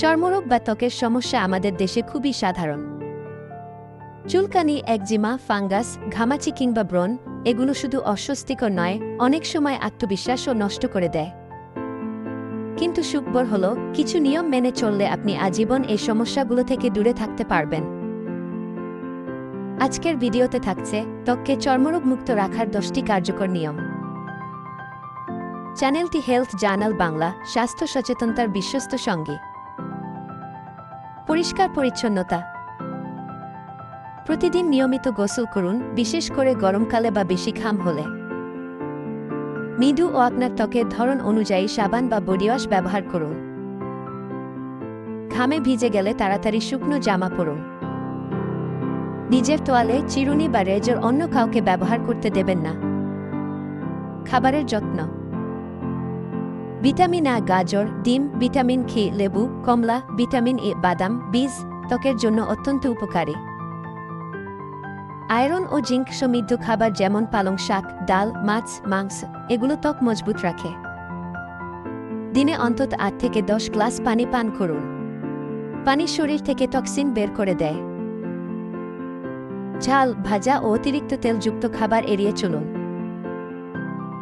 চর্মরোগ বা ত্বকের সমস্যা আমাদের দেশে খুবই সাধারণ। চুলকানি, একজিমা, ফাঙ্গাস, ঘামাচি কিংবা ব্রণ, এগুলো শুধু অস্বস্তিকর নয়, অনেক সময় আত্মবিশ্বাসও নষ্ট করে দেয়। কিন্তু সুখবর হল, কিছু নিয়ম মেনে চললে আপনি আজীবন এই সমস্যাগুলো থেকে দূরে থাকতে পারবেন। আজকের ভিডিওতে থাকছে, ত্বককে চর্মরোগ মুক্ত রাখার দশটি কার্যকর নিয়ম। চ্যানেলটি হেলথ জার্নাল বাংলা, স্বাস্থ্য সচেতনতার বিশ্বস্ত সঙ্গী। পরিষ্কার পরিচ্ছন্নতা। প্রতিদিন নিয়মিত গোসল করুন, বিশেষ করে গরমকালে বা বেশি ঘাম হলে। মৃদু ও আপনার ত্বকের ধরন অনুযায়ী সাবান বা বডিওয়াশ ব্যবহার করুন। ঘামে ভিজে গেলে তাড়াতাড়ি শুকনো জামা পরুন। নিজের তোয়ালে চিরুনি বা রেজর অন্য কাউকে ব্যবহার করতে দেবেন না। খাবারের যত্ন। ভিটামিন আ, গাজর, ডিম, ভিটামিন খি, লেবু, কমলা, ভিটামিন এ, বাদাম, বীজ, ত্বকের জন্য অত্যন্ত উপকারী। আয়রন ও জিঙ্ক সমৃদ্ধ খাবার যেমন পালং শাক, ডাল, মাছ, মাংস, এগুলো ত্বক মজবুত রাখে। দিনে অন্তত আট থেকে দশ গ্লাস পানি পান করুন। পানি শরীর থেকে টক্সিন বের করে দেয়। ঝাল, ভাজা ও অতিরিক্ত তেলযুক্ত খাবার এড়িয়ে চলুন।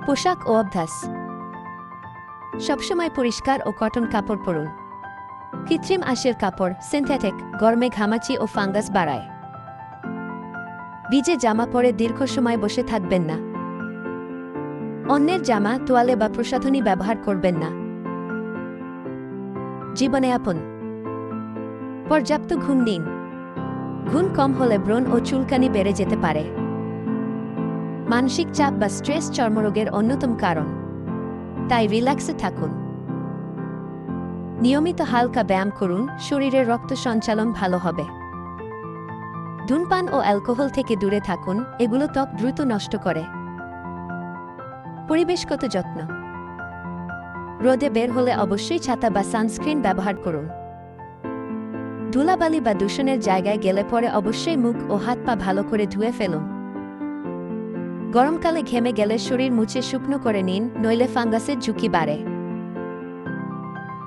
পোশাক ও অভ্যাস। সবসময় পরিষ্কার ও কটন কাপড় পরুন। কৃত্রিম আশের কাপড় সিনথেটিক গরমে ঘামাচি ও ফাঙ্গাস বাড়ায়। ভিজে জামা পরে দীর্ঘ সময় বসে থাকবেন না। অন্যের জামা, তোয়ালে বা প্রসাধনী ব্যবহার করবেন না। জীবনে আপন। পর্যাপ্ত ঘুম নিন। ঘুম কম হলে ব্রণ ও চুলকানি বেড়ে যেতে পারে। মানসিক চাপ বা স্ট্রেস চর্মরোগের অন্যতম কারণ। তাই রিল্যাক্সে থাকুন। নিয়মিত হালকা ব্যায়াম করুন, শরীরের রক্ত সঞ্চালন ভালো হবে। ধূমপান ও অ্যালকোহল থেকে দূরে থাকুন, এগুলো ত্বক দ্রুত নষ্ট করে। পরিবেশগত যত্ন। রোদে বের হলে অবশ্যই ছাতা বা সানস্ক্রিন ব্যবহার করুন। ধুলাবালি বা দূষণের জায়গায় গেলে পরে অবশ্যই মুখ ও হাত পা ভালো করে ধুয়ে ফেলুন। গরমকালে ঘেমে গেলে শরীর মুছে শুকনো করে নিন, নইলে ফাঙ্গাসের ঝুঁকি বাড়ে।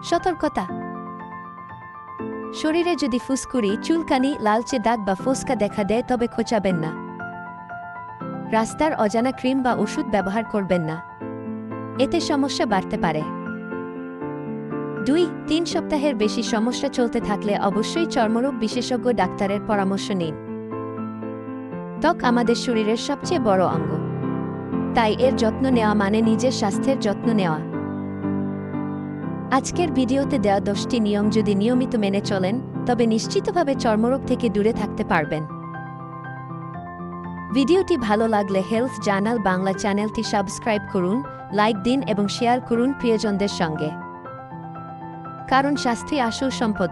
সতর্কতা। শরীরে যদি ফুসকুড়ি, চুলকানি, লালচে দাগ বা ফোসকা দেখা দেয়, তবে খোঁচাবেন না। রাস্তার অজানা ক্রিম বা ওষুধ ব্যবহার করবেন না। এতে সমস্যা বাড়তে পারে। দুই, তিন সপ্তাহের বেশি সমস্যা চলতে থাকলে অবশ্যই চর্মরোগ বিশেষজ্ঞ ডাক্তারের পরামর্শ নিন। ত্বক আমাদের শরীরের সবচেয়ে বড় অঙ্গ। তাই এর যত্ন নেওয়া মানে নিজের স্বাস্থ্যের যত্ন নেওয়া। আজকের ভিডিওতে দেওয়া দশটি নিয়ম যদি নিয়মিত মেনে চলেন, তবে নিশ্চিতভাবে চর্মরোগ থেকে দূরে থাকতে পারবেন। ভিডিওটি ভালো লাগলে হেলথ জার্নাল বাংলা চ্যানেলটি সাবস্ক্রাইব করুন, লাইক দিন এবং শেয়ার করুন প্রিয়জনদের সঙ্গে। কারণ স্বাস্থ্যই আসল সম্পদ